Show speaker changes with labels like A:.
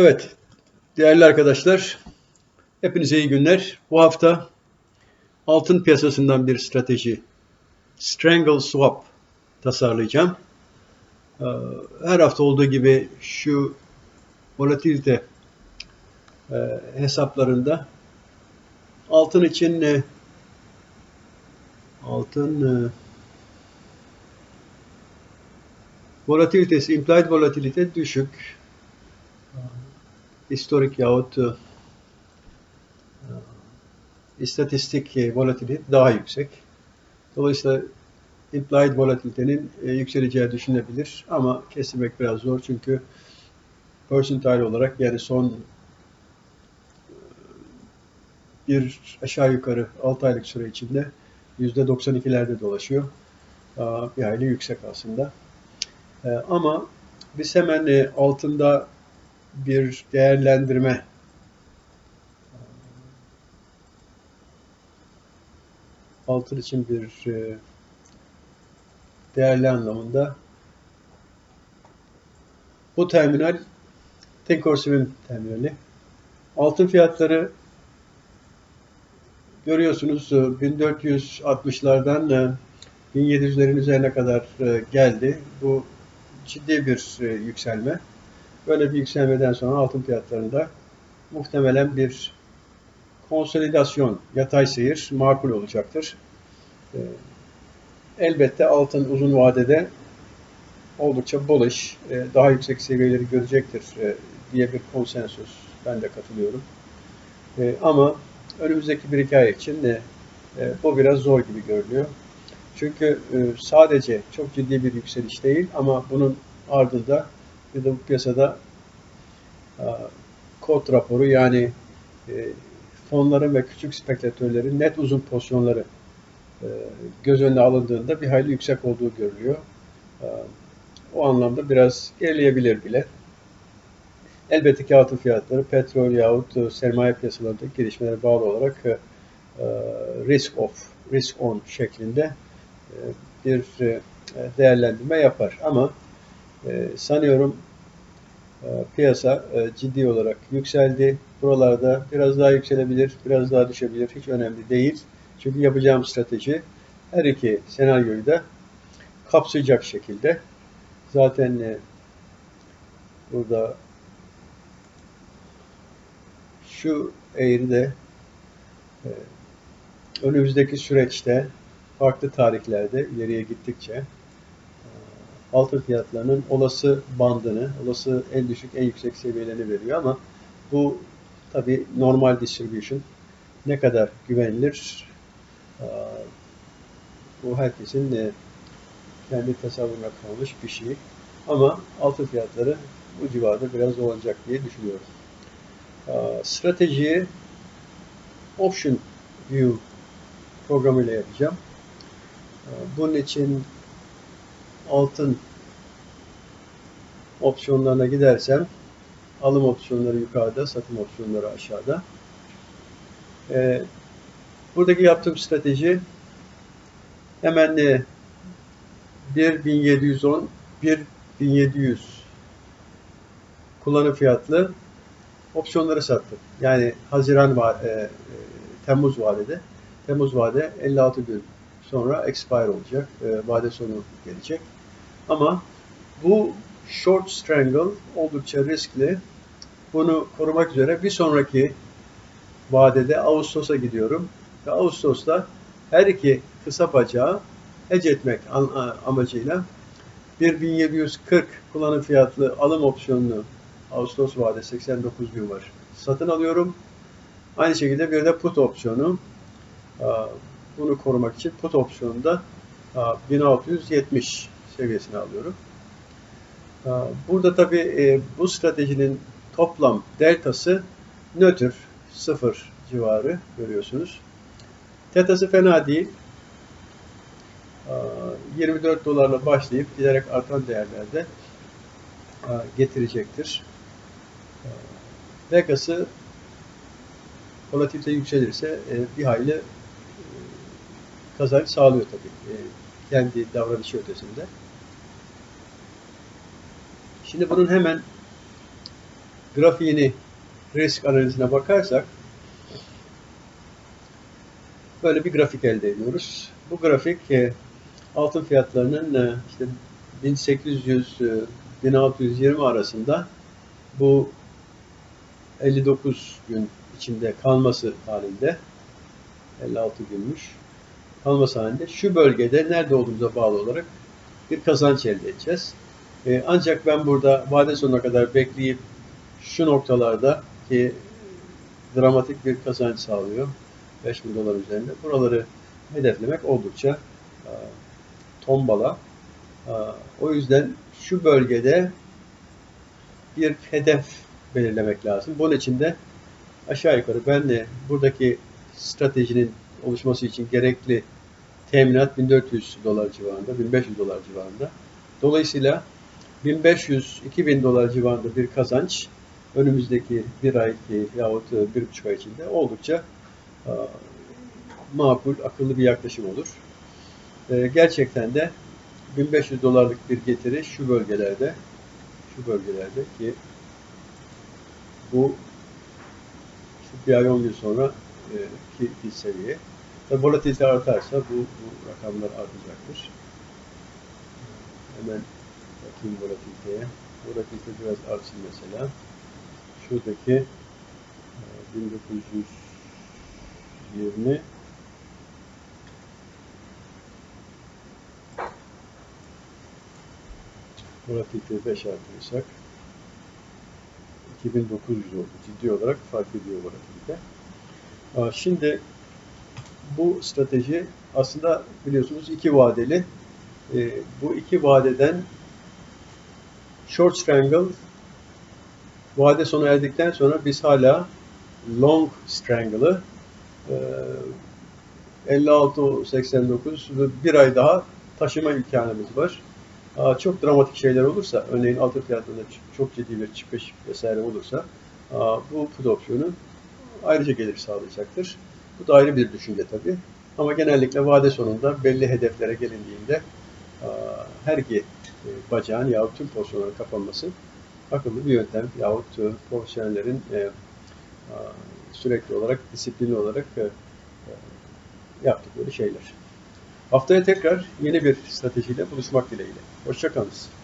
A: Evet, değerli arkadaşlar, hepinize iyi günler. Bu hafta altın piyasasından bir strateji, Strangle Swap tasarlayacağım. Ee, her hafta olduğu gibi şu volatilite e, hesaplarında altın için e, altın e, volatilitesi, implied volatilite düşük historik yahut e, istatistik volatilite daha yüksek. Dolayısıyla implied volatilitenin e, yükseleceği düşünebilir ama kesmek biraz zor çünkü percentile olarak yani son e, bir aşağı yukarı 6 aylık süre içinde %92'lerde dolaşıyor. Bir hayli yüksek aslında. Ama biz hemen altında bir değerlendirme altın için bir e, değerli anlamında bu terminal Thinkorswim terminali. Altın fiyatları görüyorsunuz 1460'lardan e, 1700'lerin üzerine kadar e, geldi. Bu ciddi bir yükselme. Böyle bir yükselmeden sonra altın fiyatlarında muhtemelen bir konsolidasyon, yatay seyir makul olacaktır. Ee, elbette altın uzun vadede oldukça bullish, e, daha yüksek seviyeleri görecektir e, diye bir konsensus. Ben de katılıyorum. E, ama önümüzdeki bir iki ay için bu biraz zor gibi görünüyor. Çünkü sadece çok ciddi bir yükseliş değil ama bunun ardında ya da bu piyasada kod raporu yani e, fonların ve küçük spekülatörlerin net uzun pozisyonları e, göz önüne alındığında bir hayli yüksek olduğu görülüyor. O anlamda biraz gerileyebilir bile. Elbette ki altın fiyatları petrol yahut sermaye piyasalarındaki gelişmelere bağlı olarak e, risk off, risk on şeklinde bir değerlendirme yapar. Ama sanıyorum ee, piyasa e, ciddi olarak yükseldi. Buralarda biraz daha yükselebilir, biraz daha düşebilir. Hiç önemli değil. Çünkü yapacağım strateji her iki senaryoyu da kapsayacak şekilde. Zaten e, burada şu eğride e, önümüzdeki süreçte farklı tarihlerde ileriye gittikçe altın fiyatlarının olası bandını, olası en düşük en yüksek seviyelerini veriyor ama bu tabi normal distribution ne kadar güvenilir bu herkesin de kendi tasavvuruna kalmış bir şey. Ama altın fiyatları bu civarda biraz olacak diye düşünüyorum. Stratejiyi Option View programıyla yapacağım. Bunun için altın opsiyonlarına gidersem alım opsiyonları yukarıda, satım opsiyonları aşağıda. Ee, buradaki yaptığım strateji hemen de 1710 1700 kullanım fiyatlı opsiyonları sattım. Yani Haziran va e, e, Temmuz vadede. Temmuz vade 56 gün sonra expire olacak. E, vade sonu gelecek. Ama bu short strangle oldukça riskli. Bunu korumak üzere bir sonraki vadede Ağustos'a gidiyorum. Ve Ağustos'ta her iki kısa bacağı hedge etmek amacıyla 1740 kullanım fiyatlı alım opsiyonunu Ağustos vade 89 gün var. Satın alıyorum. Aynı şekilde bir de put opsiyonu. Bunu korumak için put opsiyonu da 1670 seviyesine alıyorum. Burada tabi e, bu stratejinin toplam deltası nötr, sıfır civarı görüyorsunuz. Tetası fena değil. 24 dolarla başlayıp giderek artan değerlerde getirecektir. Vegas'ı volatilite yükselirse e, bir hayli e, kazanç sağlıyor tabii. Kendi davranışı ötesinde. Şimdi bunun hemen grafiğini, risk analizine bakarsak böyle bir grafik elde ediyoruz. Bu grafik e, altın fiyatlarının e, işte 1800-1620 arasında bu 59 gün içinde kalması halinde 56 günmüş kalması halinde şu bölgede nerede olduğumuza bağlı olarak bir kazanç elde edeceğiz. E, ancak ben burada vade sonuna kadar bekleyip şu noktalarda ki dramatik bir kazanç sağlıyor. 5000 dolar üzerinde. Buraları hedeflemek oldukça e, tombala. E, o yüzden şu bölgede bir hedef belirlemek lazım. Bunun için de aşağı yukarı ben de buradaki stratejinin oluşması için gerekli teminat 1400 dolar civarında, 1500 dolar civarında. Dolayısıyla 1500-2000 dolar civarında bir kazanç önümüzdeki bir ay yahut bir buçuk ay içinde oldukça e, makul, akıllı bir yaklaşım olur. E, gerçekten de 1500 dolarlık bir getiri şu bölgelerde şu bölgelerde ki bu bir ay 10 gün sonra e, ki bir seviye. Ve volatilite artarsa bu, bu rakamlar artacaktır. Hemen bakayım volatiliteye. Volatilite biraz artsın mesela. Şuradaki e, 1920 volatiliteyi 5 artırırsak 2900 oldu. Ciddi olarak fark ediyor volatilite. Aa, Şimdi bu strateji aslında biliyorsunuz iki vadeli. Ee, bu iki vadeden short strangle vade sona erdikten sonra biz hala long strangle'ı e, 56-89 ve bir ay daha taşıma imkanımız var. Çok dramatik şeyler olursa, örneğin altın fiyatlarında çok ciddi bir çıkış vesaire olursa bu put opsiyonu ayrıca gelir sağlayacaktır. Bu da ayrı bir düşünce tabii. Ama genellikle vade sonunda belli hedeflere gelindiğinde her iki e, bacağın yahut tüm pozisyonların kapanması akıllı bir yöntem yahut e, profesyonellerin e, sürekli olarak, disiplinli olarak e, e, yaptıkları şeyler. Haftaya tekrar yeni bir stratejiyle buluşmak dileğiyle. Hoşçakalınız.